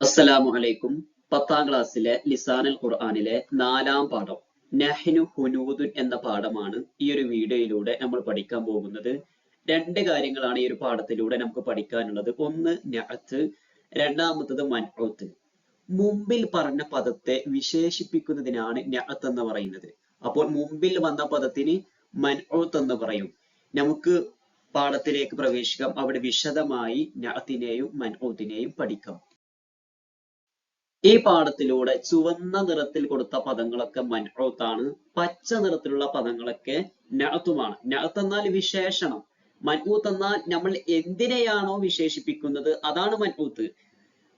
അസ്സലാമു അലൈക്കും പത്താം ക്ലാസ്സിലെ ലിസാനുൽ ഖുർആനിലെ നാലാം പാഠം നഹ്നു ഹുനൂദുൻ എന്ന പാഠമാണ് ഈ ഒരു വീഡിയോയിലൂടെ നമ്മൾ പഠിക്കാൻ പോകുന്നത്. രണ്ട് കാര്യങ്ങളാണ് ഈ ഒരു പാഠത്തിലൂടെ നമുക്ക് പഠിക്കാനുള്ളത്. ഒന്ന് നഅത്ത്. രണ്ടാമത്തത് മൻഊത്ത്. മുമ്പിൽ പറഞ്ഞ പദത്തെ വിശേഷിപ്പിക്കുന്നതിനാണ് നഅത്ത് എന്ന് പറയുന്നത്. അപ്പോൾ മുമ്പിൽ വന്ന പദത്തിന് മൻഊത്ത് എന്ന് പറയും. നമുക്ക് പാഠത്തിലേക്ക് പ്രവേശിക്കാം. അവിടെ വിശദമായി നഅത്തിനെയും മൻഊത്തിനെയും പഠിക്കാം. ഈ പാഠത്തിലൂടെ ചുവന്ന നിറത്തിൽ കൊടുത്ത പദങ്ങളൊക്കെ ആണ്. പച്ച നിറത്തിലുള്ള പദങ്ങളൊക്കെ നഅത്തുമാണ്. നഅത്ത് എന്നാൽ വിശേഷണം. മൻഹൂത്ത് എന്നാൽ നമ്മൾ എന്തിനെയാണോ വിശേഷിപ്പിക്കുന്നത്? അതാണ് മൻഹൂത്ത്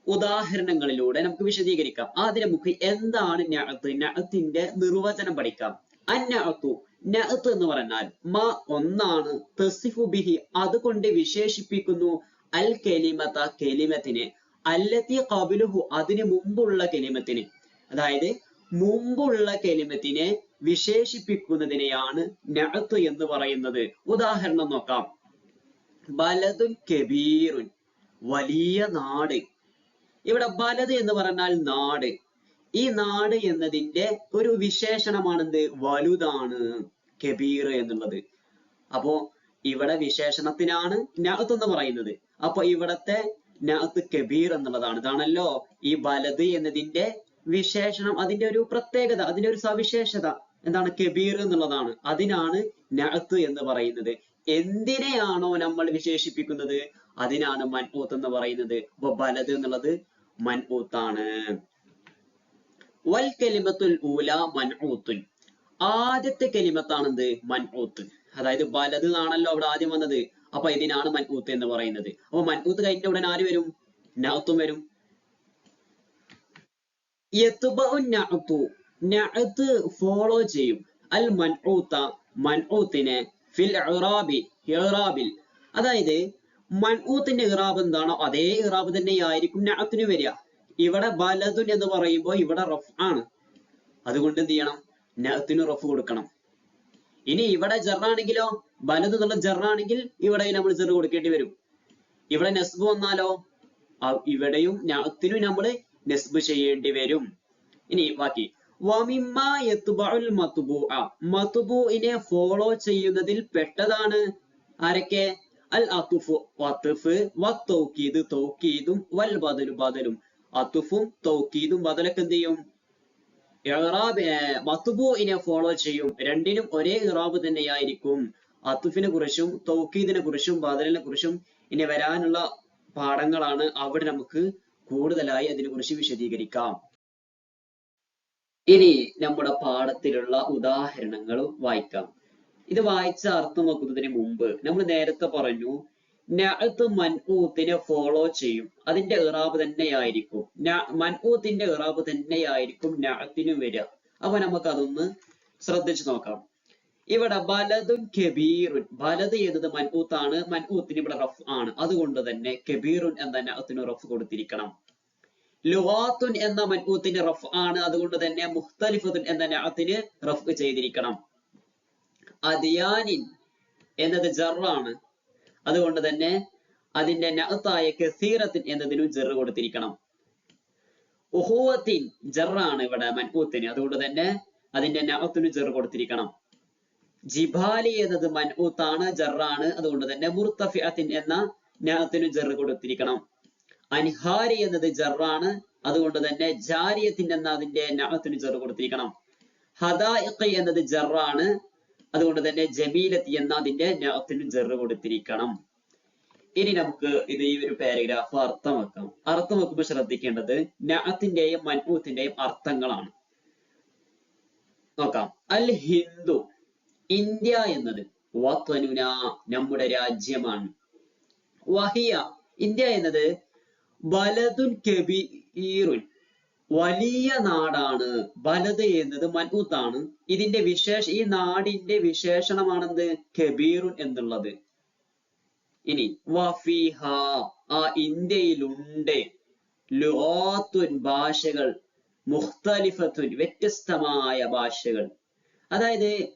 ഉദാഹരണങ്ങളിലൂടെ നമുക്ക് വിശദീകരിക്കാം. ആദ്യം നമുക്ക് എന്താണ് നഅത്ത്? നഅത്തിന്റെ നിർവചനം പഠിക്കാം. അന്നഅത്തു നഅത്ത് എന്ന് പറഞ്ഞാൽ മ ഒന്നാണ്. തസിഫു ബിഹി അതുകൊണ്ട് വിശേഷിപ്പിക്കുന്നു. അൽ കെലിമത കെലിമത്തിനെ. അല്ലത്തി കബിലുഹു അതിന് മുമ്പുള്ള കെലിമത്തിന്. അതായത് മുമ്പുള്ള കെലിമത്തിനെ വിശേഷിപ്പിക്കുന്നതിനെയാണ് നഅത്ത് എന്ന് പറയുന്നത്. ഉദാഹരണം നോക്കാം. ബലതുൻ കബീറുൻ വലിയ നാട്. ഇവിടെ ബലത് എന്ന് പറഞ്ഞാൽ നാട്. ഈ നാട് എന്നതിന്റെ ഒരു വിശേഷണമാണെന്ത്? വലുതാണ് കബീർ എന്നുള്ളത്. അപ്പോ ഇവിടെ വിശേഷണത്തിനാണ് നഅത്ത് എന്ന് പറയുന്നത്. അപ്പൊ ഇവിടത്തെ നഅത്ത് കബീർ എന്നുള്ളതാണ്. ഇതാണല്ലോ ഈ വലത് എന്നതിന്റെ വിശേഷണം അതിന്റെ ഒരു പ്രത്യേകത അതിന്റെ ഒരു സവിശേഷത എന്താണ്? കബീർ എന്നുള്ളതാണ്. അതിനാണ് നഅത്ത് എന്ന് പറയുന്നത്. എന്തിനെയാണോ നമ്മൾ വിശേഷിപ്പിക്കുന്നത്? അതിനാണ് മൻഊത്ത് എന്ന് പറയുന്നത്. അപ്പൊ ബലത് എന്നുള്ളത് മൻഊത്താണ്. വൽ കലിമത്തുൽ ഊല മൻഊത്തുൻ. ആദ്യത്തെ കലിമത്താണെന്ത്? മൻഊത്ത്. അതായത് വലത് ആണല്ലോ അവിടെ ആദ്യം വന്നത്. അപ്പൊ ഇതിനാണ് മൻഊത്ത് എന്ന് പറയുന്നത്. അപ്പൊ മൻഊത്ത് കഴിഞ്ഞ ഉടൻ ആര് വരും? നഅത്തും വരും. നഅത്ത്. ഫോളോ ചെയ്യും. അൽ മൻഊത്ത മൻഊത്തിനെ ഫിൽ ഇറാബി ഇറാബിൽ. അതായത് മൻഊത്തിന്റെ ഇറാബ് എന്താണോ അതേ ഇറാബ് തന്നെയായിരിക്കും നഅത്തിന് വരിക. ഇവിടെ വലതുൻ എന്ന് പറയുമ്പോൾ ഇവിടെ റഫ് ആണ് അതുകൊണ്ട് എന്ത് ചെയ്യണം? നഅത്തിന് റഫ് കൊടുക്കണം. ഇനി ഇവിടെ ജറാണെങ്കിലോ വലത് എന്നുള്ള ജറാണെങ്കിൽ ഇവിടെയും നമ്മൾ ജെറ് കൊടുക്കേണ്ടി വരും. ഇവിടെ നെസ്ബ് വന്നാലോ? ഇവിടെയും നഅത്തിനും നമ്മൾ നെസ്ബ് ചെയ്യേണ്ടി വരും. ഇനി ബാക്കി. മത്ബൂഇനെ ഫോളോ ചെയ്യുന്നതിൽ പെട്ടതാണ് ആരൊക്കെ? അൽ അത്തുഫു അത്തുഫ് വത്തൗക്കീദ് തൗക്കീദും വൽ ബദലു ബദലും. അത്തുഫും തൗക്കീദും ബദലൊക്കെ എന്ത് ചെയ്യും? മത്തുബുഇനെ ഫോളോ ചെയ്യും. രണ്ടിനും ഒരേ ഇറാബ് തന്നെയായിരിക്കും. അത്തുഫിനെ കുറിച്ചും തൗക്കീദിനെ കുറിച്ചും ബദലിനെ കുറിച്ചും ഇനി വരാനുള്ള പാഠങ്ങളാണ് അവിടെ നമുക്ക് കൂടുതലായി അതിനെ കുറിച്ച് വിശദീകരിക്കാം. ഇനി നമ്മുടെ പാഠത്തിലുള്ള ഉദാഹരണങ്ങൾ വായിക്കാം. ഇത് വായിച്ച അർത്ഥം നോക്കുന്നതിന് മുമ്പ് നമ്മൾ നേരത്തെ പറഞ്ഞു നഅത്ത് മൻഊത്തിനെ ഫോളോ ചെയ്യും. അതിന്റെ ഇറാബ് തന്നെയായിരിക്കും. മൻഊത്തിന്റെ ഇറാബ് തന്നെയായിരിക്കും നഅത്തിനും വരിക അപ്പൊ നമുക്ക് അതൊന്ന് ശ്രദ്ധിച്ചു നോക്കാം. ഇവിടെ ബലതും കബീറുൻ. ബലത് എന്നത് മൻഊത്താണ് മൻഊത്തിന് ഇവിടെ റഫ് ആണ്. അതുകൊണ്ട് തന്നെ കബീറുൻ എന്ന നഅത്തിന് റഫ് കൊടുത്തിരിക്കണം. ലുവാത്തുൻ എന്ന മൻഊത്തിന് റഫ് ആണ്. അതുകൊണ്ട് തന്നെ മുഖ്തലിഫത്തുൻ എന്ന നഅത്തിന് റഫ് ചെയ്തിരിക്കണം. അദിയാനിൻ എന്നത് ജറാണ്. അതുകൊണ്ട് തന്നെ അതിന്റെ നഅത്തായ കസീറത്തിൻ എന്നതിനും ജറ് കൊടുത്തിരിക്കണം. ഉഹുവത്തിൻ ജെറാണ് ഇവിടെ മൻഊത്തിന്. അതുകൊണ്ട് തന്നെ അതിന്റെ നഅത്തിന് ജറ് കൊടുത്തിരിക്കണം. ജിബാലി എന്നത് മൻഊത്താണ് ജെറാണ്. അതുകൊണ്ട് തന്നെ മുർത്തഫിഅത്തിൻ എന്ന നഅത്തിന് ജറ് കൊടുത്തിരിക്കണം. അൻഹാരി എന്നത് ജെറാണ്. അതുകൊണ്ട് തന്നെ ജാരിയത്തിൻ എന്ന അതിന്റെ നഅത്തിന് ജറ് കൊടുത്തിരിക്കണം. ഹദായിഖ് എന്നത് ജറാണ്. അതുകൊണ്ട് തന്നെ ജമീലത്ത് എന്ന അതിന്റെ നഅത്തിന് ജറ് കൊടുത്തിരിക്കണം. ഇനി നമുക്ക് ഇത് ഈ ഒരു പാരഗ്രാഫ് അർത്ഥം അർത്ഥം വെക്കുമ്പോൾ ശ്രദ്ധിക്കേണ്ടത് നഅത്തിന്റെയും മൻപൂത്തിന്റെയും അർത്ഥങ്ങളാണ്. നോക്കാം. അൽ ഹിന്ദു ഇന്ത്യ എന്നത് വത്വനുന നമ്മുടെ രാജ്യമാണ്. വഹിയ ഇന്ത്യ എന്നത് വലതുൻ കബീറുൻ വലിയ നാടാണ് വലത് എന്നത് മൻഊത്താണ്. ഇതിന്റെ വിശേഷ ഈ നാടിന്റെ വിശേഷണമാണെന്ത്? കബീറുൻ എന്നുള്ളത്. ഇനി വഫീഹ ആ ഇന്ത്യയിലുണ്ട്. ലുആത്തുൻ ഭാഷകൾ മുഖ്തലിഫത്തുൻ വ്യത്യസ്തമായ ഭാഷകൾ. അതായത്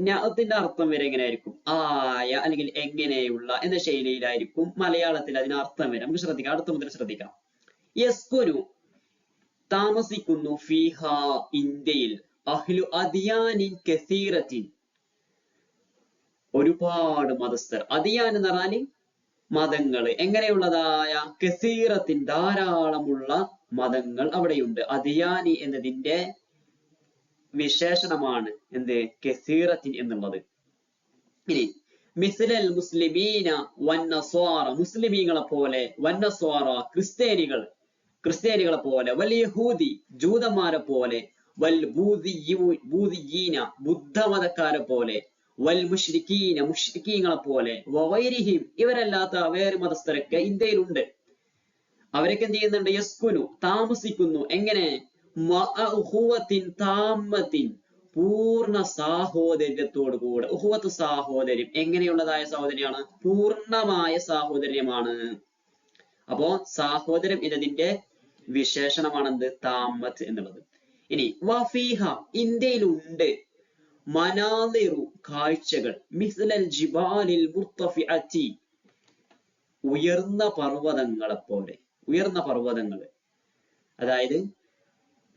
നഅത്തിന്റെ അർത്ഥം വരെ എങ്ങനെയായിരിക്കും? ആയ അല്ലെങ്കിൽ എങ്ങനെയുള്ള എന്ന ശൈലിയിലായിരിക്കും മലയാളത്തിൽ അതിന് അർത്ഥം വരെ. നമുക്ക് ശ്രദ്ധിക്കാം. അടുത്ത മുതൽ ശ്രദ്ധിക്കാം. യസ്കുനു താമസിക്കുന്നു ഫീഹ ഇന്ത്യയിൽ. അഹ്ലു അദിയാനിൻ കസീറത്തിൻ. ഒരുപാട് മതസ്ഥർ. അദിയാൻ എന്ന് പറഞ്ഞാൽ മതങ്ങൾ എങ്ങനെയുള്ളതായ കസീറത്തിൻ ധാരാളമുള്ള മതങ്ങൾ അവിടെയുണ്ട്. അദിയാനി എന്നതിന്റെ വിശേഷണമാണ് എന്ത്? കസീറത്തിൻ എന്നുള്ളത്. ഇനി മിസ്ലൽ മുസ്ലിമീന വന്നസ്വാറ. മുസ്ലിമീങ്ങളെ പോലെ വന്നസ്വാറ ക്രിസ്ത്യാനികൾ ക്രിസ്ത്യാനികളെ പോലെ വൽ യഹൂദി ജൂതന്മാരെ പോലെ വൽ ബൂദിയീന ബുദ്ധമതക്കാരെ പോലെ വൽ മുഷ്രിഖീന മുഷ്രിക്കീങ്ങളെ പോലെ വൈരിഹീം ഇവരല്ലാത്ത വേറെ മതസ്ഥരൊക്കെ ഇന്ത്യയിലുണ്ട്. അവരൊക്കെ എന്ത് ചെയ്യുന്നുണ്ട്? യസ്കുനു താമസിക്കുന്നു. എങ്ങനെ? താമത്തിൻ പൂർണ സാഹോദര്യത്തോടു കൂടെ. സാഹോദര്യം. എങ്ങനെയുള്ളതായ സഹോദര്യമാണ്? പൂർണമായ സാഹോദര്യമാണ്. അപ്പോ സാഹോദരം എന്നതിന്റെ വിശേഷണമാണെന്ത്? താമത്ത് എന്നുള്ളത്. ഇനി വഫീഹ ഇന്ത്യയിലുണ്ട്. മനാതിറു കാഴ്ചകൾ. മിസ്ലൽ ജിബാലിൽ ഉയർന്ന പർവതങ്ങളെ പോലെ ഉയർന്ന പർവതങ്ങൾ അതായത്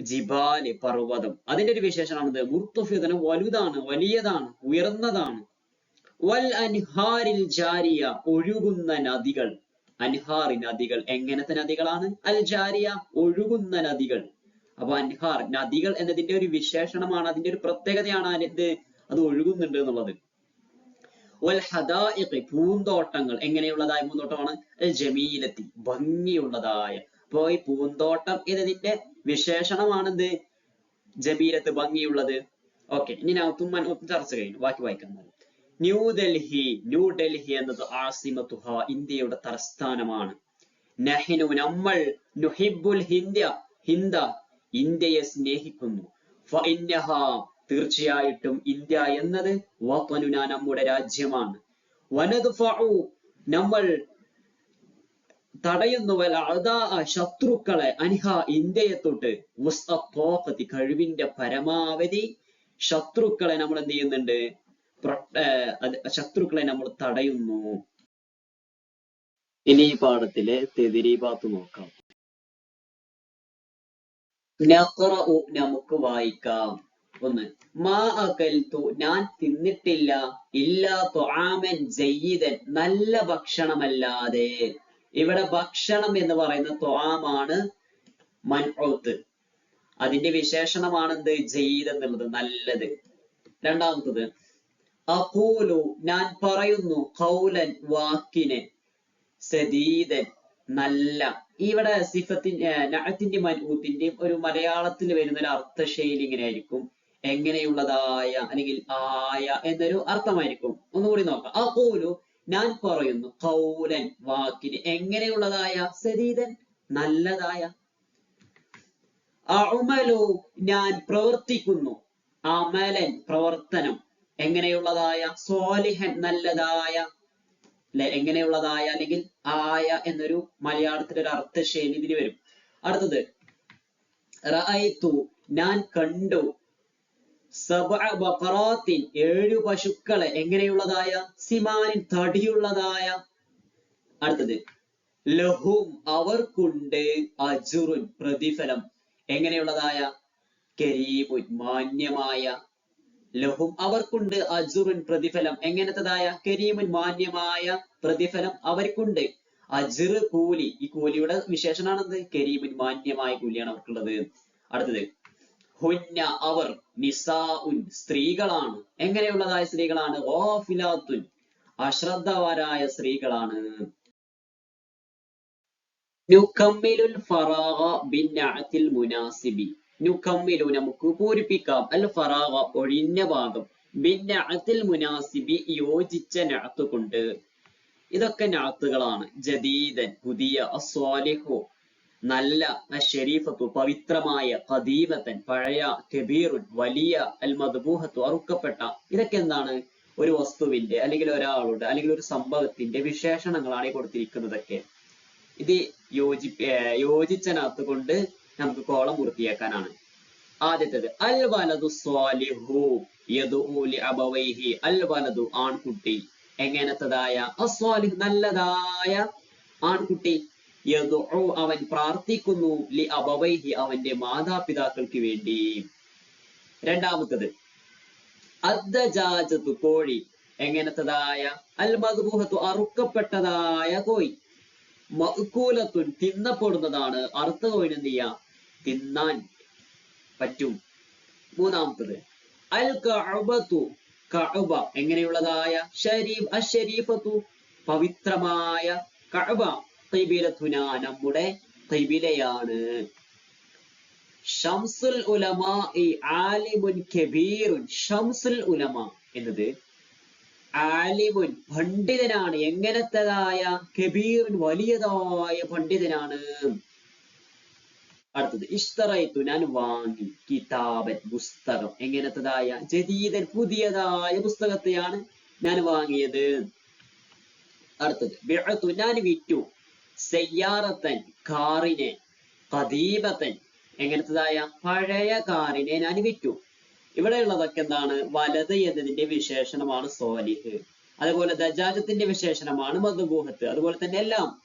ജിബാൽ പർവതം. അതിന്റെ ഒരു വിശേഷമാണത് മുർത്തഫിദന വലുതാണ് വലിയതാണ് ഉയർന്നതാണ്. വൽ അൻഹാരിൽ ജാരിയ ഒഴുകുന്ന നദികൾ. അൻഹാർ നദികൾ എങ്ങനത്തെ നദികളാണ്? അൽ ജാരിയ ഒഴുകുന്ന നദികൾ. അപ്പൊ അൻഹാർ നദികൾ എന്നതിന്റെ ഒരു വിശേഷണമാണ് അതിന്റെ ഒരു പ്രത്യേകതയാണ് അത് അത് ഒഴുകുന്നുണ്ട് എന്നുള്ളത്. വൽ പൂന്തോട്ടങ്ങൾ എങ്ങനെയുള്ളതായ പൂന്തോട്ടമാണ്? ജമീലത്തി ഭംഗിയുള്ളതായ. അപ്പോ ഈ പൂന്തോട്ടം എന്നതിന്റെ വിശേഷണമാണെന്ത് ജമീലത്ത് ഭംഗിയുള്ളത്. ഓക്കെ ഇനി നൗത്തുമ്മൻ ചർച്ച കഴിഞ്ഞു. ബാക്കി വായിക്കാം ന്യൂഡൽഹി ന്യൂഡൽഹി എന്നത് ആസിമത്തുഹ ഇന്ത്യയുടെ തലസ്ഥാനമാണ്. നഹിനു നമ്മൾ നുഹിബുൽ ഹിന്ദ ഹിന്ദ ഇന്ത്യയെ സ്നേഹിക്കുന്നു. തീർച്ചയായിട്ടും ഇന്ത്യ എന്നത് വപ്പനുന നമ്മുടെ രാജ്യമാണ്. വനദ്ഫഉ നമ്മൾ തടയുന്നു. വൽ ശത്രുക്കളെ അനിഹ ഇന്ത്യയെ തൊട്ട്. കഴിവിന്റെ പരമാവധി ശത്രുക്കളെ നമ്മൾ എന്ത് ചെയ്യുന്നുണ്ട്? ശത്രുക്കളെ നമ്മൾ തടയുന്നു. ഇനി ഈ പാഠത്തിലെ തെതിരീപാത്ത് നോക്കാം. നമുക്ക് വായിക്കാം. ഒന്ന് മാ അകൽത്തു ഞാൻ തിന്നിട്ടില്ല. ഇല്ലാ ത്വആമൻ ജയ്യിദൻ നല്ല ഭക്ഷണമല്ലാതെ. ഇവിടെ ഭക്ഷണം എന്ന് പറയുന്ന ത്വആമാണ് മൻഔത്ത് അതിന്റെ വിശേഷണമാണെന്ത്? ജയ്യിദ് എന്നുള്ളത് നല്ലത്. രണ്ടാമത്തത് അഖൂലു ഞാൻ പറയുന്നു കൗലൻ വാക്കിനെ സദീദൻ നല്ല. ഇവിടെ സിഫത്തിന്റെ നഅത്തിന്റെ മൻഊത്തിന്റെയും ഒരു മലയാളത്തിൽ വരുന്ന ഒരു അർത്ഥശൈലി ഇങ്ങനെ ആയിരിക്കും എങ്ങനെയുള്ളതായ അല്ലെങ്കിൽ ആയ എന്നൊരു അർത്ഥമായിരിക്കും. ഒന്നുകൂടി നോക്കാം. അഖൂലു ഞാൻ പറയുന്നു കൗലൻ വാക്കിന്. എങ്ങനെയുള്ളതായ സദീദൻ നല്ലതായ? അമലു ഞാൻ പ്രവർത്തിക്കുന്നു. അമലൻ പ്രവർത്തനം. എങ്ങനെയുള്ളതായ സ്വാലിഹൻ നല്ലതായ അല്ലെ എങ്ങനെയുള്ളതായ അല്ലെങ്കിൽ ആയ എന്നൊരു മലയാളത്തിൽ ഒരു അർത്ഥശൈലി ഇതിന് വരും. അടുത്തത് റഅയ്തു ഞാൻ കണ്ടു. ബഖറാത്തിൻ ഏഴു പശുക്കളെ എങ്ങനെയുള്ളതായ സിമാനിൻ തടിയുള്ളതായ. അടുത്തത് ലഹും അവർക്കുണ്ട് അജുറുൻ പ്രതിഫലം. എങ്ങനെയുള്ളതായ കരീമുൻ മാന്യമായ ലഹും. അവർക്കുണ്ട് അജുറുൻ പ്രതിഫലം. എങ്ങനത്തതായ? കരീമുൻ മാന്യമായ പ്രതിഫലം അവർക്കുണ്ട്. അജിർ കൂലി. ഈ കൂലിയുടെ വിശേഷണാണെന്ത് കരീമിൻ മാന്യമായ കൂലിയാണ് അവർക്കുള്ളത്. അടുത്തത്. ഹുന്ന അവർ നിസാഉൻ സ്ത്രീകളാണ്. എങ്ങനെയുള്ളതായ സ്ത്രീകളാണ്? ഓഫിലാത്തുൻ അശ്രദ്ധവരായ സ്ത്രീകളാണ്. നുക്കമ്മിലുൽ ഫറാഹ ബിൻ മുനാസിബി. നമുക്ക് പൂരിപ്പിക്കാം അൽ ഫറാഗ ഒഴിഞ്ഞ ഭാഗം. ബിന്നഅത്തിൽ മുനാസിബി യോജിച്ച നഅത്ത് കൊണ്ട്. ഇതൊക്കെ നഅത്തുകളാണ് ജദീദൻ പുതിയ അസ്വാലിഹു നല്ല അഷരീഫത്തു പവിത്രമായ കദീമത്തൻ പഴയ കബീറുൻ വലിയ അൽ മദ്ബൂഹത്തു അറുക്കപ്പെട്ട ഇതൊക്കെ എന്താണ്? ഒരു വസ്തുവിന്റെ അല്ലെങ്കിൽ ഒരാളുടെ അല്ലെങ്കിൽ ഒരു സംഭവത്തിന്റെ വിശേഷണങ്ങളാണ് ഈ കൊടുത്തിരിക്കുന്നതൊക്കെ. ഇത് യോജി യോജിച്ചനകത്ത് കൊണ്ട് നമുക്ക് കോളം പൂർത്തിയാക്കാനാണ്. ആദ്യത്തേത് അൽ വലതു സ്വാലിഹു യദ്ഉ ലി അബവൈഹി അൽ വലതു ആൺകുട്ടി. എങ്ങനത്തതായ? അസ്വാലിഹ് നല്ലതായ ആൺകുട്ടി. യദുഉ അവൻ പ്രാർത്ഥിക്കുന്നു ലി അബവൈഹി അവന്റെ മാതാപിതാക്കൾക്ക് വേണ്ടി. രണ്ടാമത്തത് അദ്ദജാജത്തു കോഴി. എങ്ങനത്തതായ? അൽ മദ്ബൂഹത്തു അറുക്കപ്പെട്ടതായ കോഴി. മഅ്കൂലത്തുൻ തിന്നപ്പെടുന്നതാണ് അറുത്ത കോഴിന് എന്ത് ചെയ്യാം തിന്നാൻ പറ്റും. മൂന്നാമത്തത് അൽ കഅബത്തു കഅബ എങ്ങനെയുള്ളതായ ഷരീഫ് അഷരീഫത്തു പവിത്രമായ കഅബ. ഖിബിലത്തുന നമ്മുടെ ഖിബിലയാണ് ഷംസുൽ ഉലമ ഈ ആലിമുൻ കബീറുൻ. ഷംസുൽ ഉലമ എന്നത് ആലിമുൻ പണ്ഡിതനാണ്. എങ്ങനത്തേതായ കബീറുൻ വലിയതായ പണ്ഡിതനാണ്. അടുത്തത്. ഇഷ്തറൈത്തു ഞാൻ വാങ്ങി. കിതാബൻ പുസ്തകം. എങ്ങനത്തതായ ജദീദൻ പുതിയതായ പുസ്തകത്തെയാണ് ഞാൻ വാങ്ങിയത്. അടുത്തത്. ബിഅത്തു ഞാൻ വിറ്റു. സയ്യാറത്തൻ കാറിനെ കദീബത്തൻ എങ്ങനത്തതായ പഴയ കാറിനെ ഞാൻ വിറ്റു. ഇവിടെ ഉള്ളതൊക്കെ എന്താണ്? വലത് എന്നതിന്റെ വിശേഷണമാണ് സോലിഹ്. അതുപോലെ ദജാജത്തിന്റെ വിശേഷണമാണ് മധുബൂഹത്ത്. അതുപോലെ തന്നെ എല്ലാം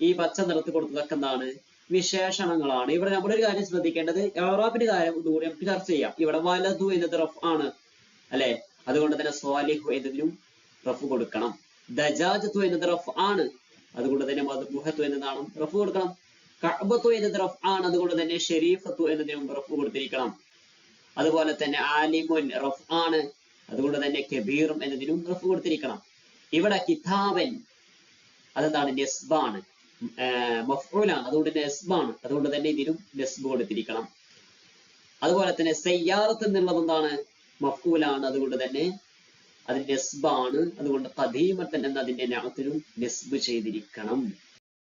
ഈ പച്ച നിറത്ത് കൊടുത്തതൊക്കെ എന്താണ്? വിശേഷണങ്ങളാണ്. ഇവിടെ നമ്മളൊരു കാര്യം ശ്രദ്ധിക്കേണ്ടത് യൂറോപ്പിന്റെ കാര്യം കൂടി നമുക്ക് ചർച്ച ചെയ്യാം. ഇവിടെ വലതു എന്നത് റഫ് ആണ് അല്ലെ? അതുകൊണ്ട് തന്നെ സ്വാലിഹു എന്നതിനും റഫ് കൊടുക്കണം. ദജാജത്തു എന്നത് റഫ് ആണ് അതുകൊണ്ട് തന്നെ മധുബുഹത്തു എന്നതാണ് റഫ് കൊടുക്കണം. കഅബത്തു എന്നത് റഫ് ആണ് അതുകൊണ്ട് തന്നെ ഷെരീഫത്തു എന്നതിനും റഫ് കൊടുത്തിരിക്കണം. അതുപോലെ തന്നെ ആലിമുൻ റഫ് ആണ് അതുകൊണ്ട് തന്നെ കബീറും എന്നതിനും റഫ് കൊടുത്തിരിക്കണം. ഇവിടെ കിതാബൻ അതെന്താണ്? നെസ്ബാണ്. മഫ്ഊലാണ്. അതുകൊണ്ട് നെസ്ബാണ്. അതുകൊണ്ട് തന്നെ ഇതിനും നെസ്ബ് കൊടുത്തിരിക്കണം അതുപോലെ തന്നെ സയ്യാറത്ത് എന്നുള്ളത് എന്താണ്? മഫ്ഊലാണ്. അതുകൊണ്ട് തന്നെ അത് നെസ്ബാണ്. അതുകൊണ്ട് കദീമത്തൻ എന്ന അതിന്റെ നഅത്തിനും നെസ്ബ് ചെയ്തിരിക്കണം.